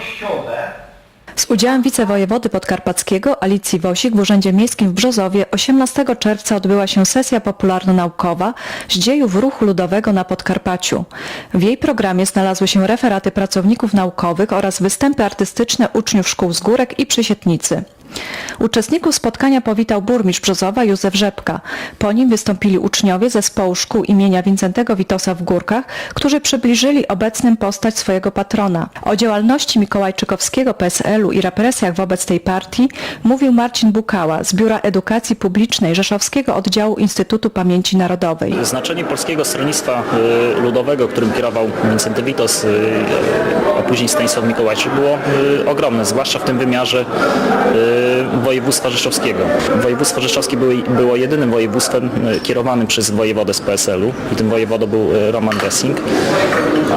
środę Z udziałem wicewojewody podkarpackiego Alicji Wosik w Urzędzie Miejskim w Brzozowie 18 czerwca odbyła się sesja popularno-naukowa z dziejów ruchu ludowego na Podkarpaciu. W jej programie znalazły się referaty pracowników naukowych oraz występy artystyczne uczniów szkół z Górek i Przysietnicy. Uczestników spotkania powitał burmistrz Brzozowa Józef Rzepka. Po nim wystąpili uczniowie zespołu szkół imienia Wincentego Witosa w Górkach, którzy przybliżyli obecnym postać swojego patrona. O działalności Mikołajczykowskiego PSL-u i represjach wobec tej partii mówił Marcin Bukała z Biura Edukacji Publicznej Rzeszowskiego Oddziału Instytutu Pamięci Narodowej. Znaczenie Polskiego Stronnictwa y, Ludowego, którym kierował Wincenty Witos, y, a później Stanisław Mikołajczyk było y, ogromne, zwłaszcza w tym wymiarze województwa rzeszowskiego. Województwo rzeszowskie było, jedynym województwem y, kierowanym przez wojewodę z PSL-u i tym wojewodą był y, Roman Gessing,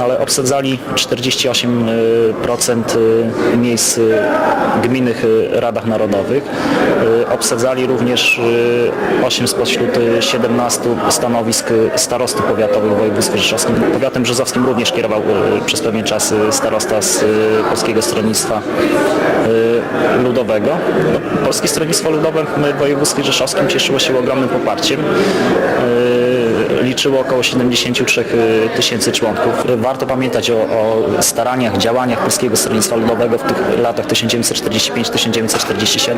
ale obsadzali 48% y, miejsc y, w gminnych y, radach narodowych. Y, Obsadzali również y, 8 spośród y, 17 stanowisk y, starosty powiatowych w województwie rzeszowskim. Powiatem brzozowskim również kierował y, przez pewien czas y, starosta z y, Polskiego Stronnictwa y, Ludowego. Polskie Stronnictwo Ludowe w województwie rzeszowskim cieszyło się ogromnym poparciem. Y, Liczyło około 73 tysięcy członków. Warto pamiętać o, o staraniach, działaniach Polskiego Stronnictwa Ludowego w tych latach 1945-1947.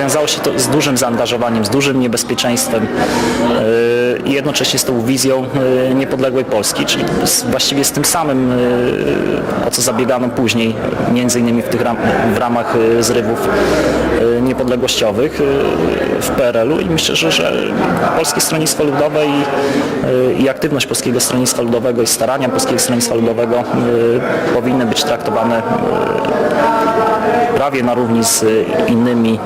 Wiązało się to z dużym zaangażowaniem, z dużym niebezpieczeństwem yy, i jednocześnie z tą wizją yy, niepodległej Polski, czyli właściwie z tym samym, o co zabiegano później, między innymi w, tych ram, w ramach zrywów niepodległościowych w PRL-u i myślę, że, że Polskie Stronnictwo Ludowe i, i aktywność Polskiego Stronnictwa Ludowego i starania Polskiego Stronnictwa Ludowego yy, powinny być traktowane yy, prawie na równi z y, innymi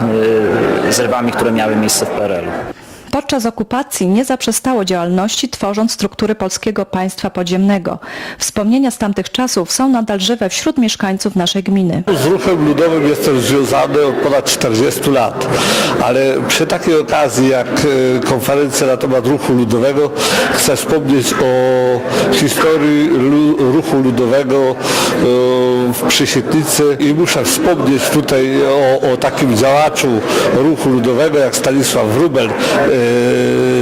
y, zrywami, które miały miejsce w PRL-u. Podczas okupacji nie zaprzestało działalności, tworząc struktury polskiego państwa podziemnego. Wspomnienia z tamtych czasów są nadal żywe wśród mieszkańców naszej gminy. Z ruchem ludowym jestem związany od ponad 40 lat, ale przy takiej okazji jak e, konferencja na temat ruchu ludowego chcę wspomnieć o historii ruchu ludowego e, w Przysietnicy i muszę wspomnieć tutaj o, o takim działaczu ruchu ludowego jak Stanisław Wróbel, e,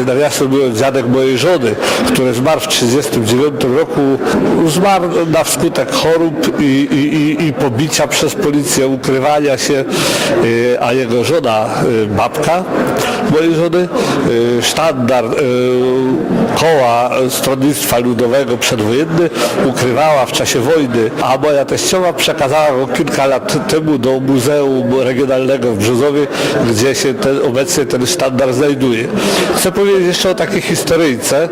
nawiasem mówiąc dziadek mojej żony, który zmarł w 1939 roku, zmarł na wskutek chorób i, i, i, pobicia przez policję, ukrywania się, y, a jego żona, y, babka mojej żony, sztandar koła Stronnictwa Ludowego przedwojenny ukrywała w czasie wojny, a moja teściowa przekazała go kilka lat temu do Muzeum Regionalnego w Brzozowie, gdzie się ten, obecnie ten sztandar znajduje. Chcę powiedzieć jeszcze o takiej historyjce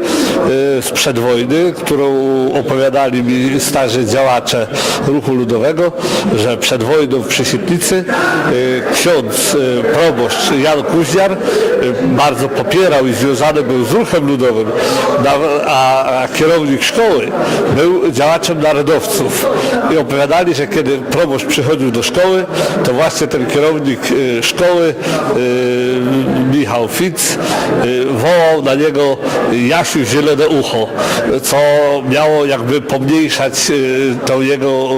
y, sprzed wojny, którą opowiadali mi starzy działacze ruchu ludowego, że przed wojną w Przysietnicy y, ksiądz y, proboszcz Jan Kuźniar bardzo popierał i związany był z ruchem ludowym, a, kierownik szkoły był działaczem narodowców. I opowiadali, że kiedy proboszcz przychodził do szkoły, to właśnie ten kierownik szkoły, Michał Fitz, wołał na niego Jasiu zielone ucho, co miało jakby pomniejszać y, tą jego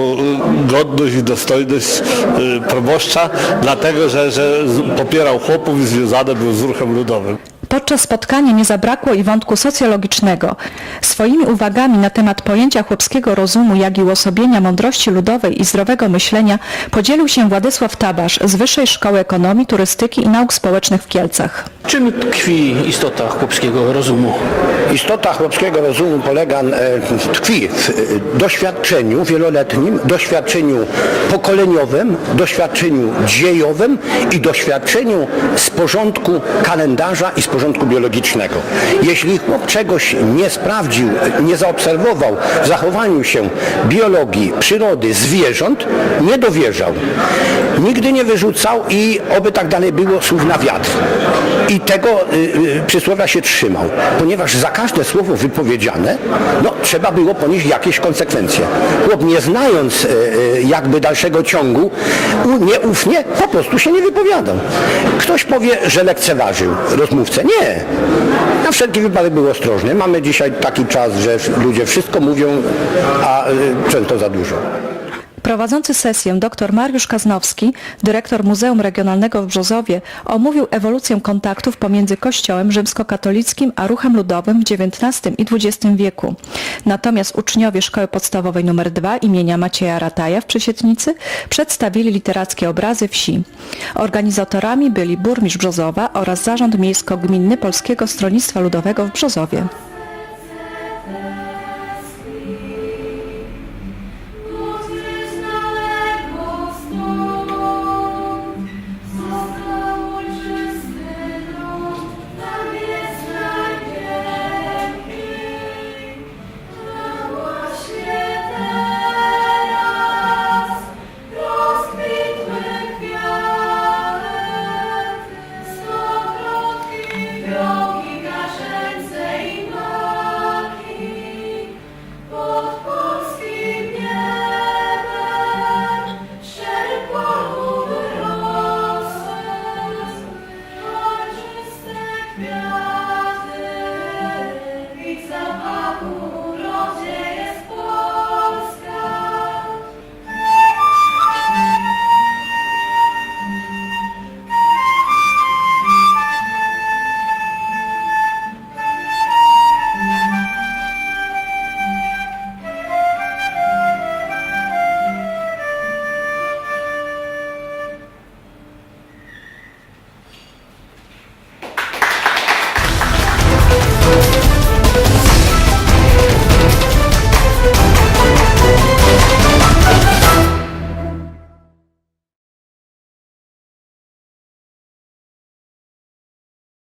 y, godność i dostojność y, proboszcza, dlatego że, że popierał chłopów i związany był z ruchem ludowym. Podczas spotkania nie zabrakło i wątku socjologicznego. Swoimi uwagami na temat pojęcia chłopskiego rozumu, jak i uosobienia mądrości ludowej i zdrowego myślenia podzielił się Władysław Tabasz z Wyższej Szkoły Ekonomii, Turystyki i Nauk Społecznych w Kielcach. Czym tkwi istota chłopskiego rozumu? Istota chłopskiego rozumu polega, e, tkwi w e, doświadczeniu wieloletnim, doświadczeniu pokoleniowym, doświadczeniu dziejowym i doświadczeniu z porządku kalendarza i z porządku biologicznego. Jeśli chłop czegoś nie sprawdził, nie zaobserwował w zachowaniu się biologii, przyrody, zwierząt, nie dowierzał. Nigdy nie wyrzucał i oby tak dalej było słów na wiatr. I tego y, y, przysłowia się trzymał, ponieważ za każde słowo wypowiedziane, no, trzeba było ponieść jakieś konsekwencje. Chłop nie znając y, jakby dalszego ciągu, nieufnie po prostu się nie wypowiadał. Ktoś powie, że lekceważył rozmówcę. Nie. Na wszelki wypadek był ostrożny. Mamy dzisiaj taki czas, że ludzie wszystko mówią, a często za dużo. Prowadzący sesję dr Mariusz Kaznowski, dyrektor Muzeum Regionalnego w Brzozowie, omówił ewolucję kontaktów pomiędzy Kościołem rzymskokatolickim a ruchem ludowym w XIX i XX wieku. Natomiast uczniowie Szkoły Podstawowej nr 2 imienia Macieja Rataja w Przysietnicy przedstawili literackie obrazy wsi. Organizatorami byli burmistrz Brzozowa oraz Zarząd Miejsko-Gminny Polskiego Stronnictwa Ludowego w Brzozowie.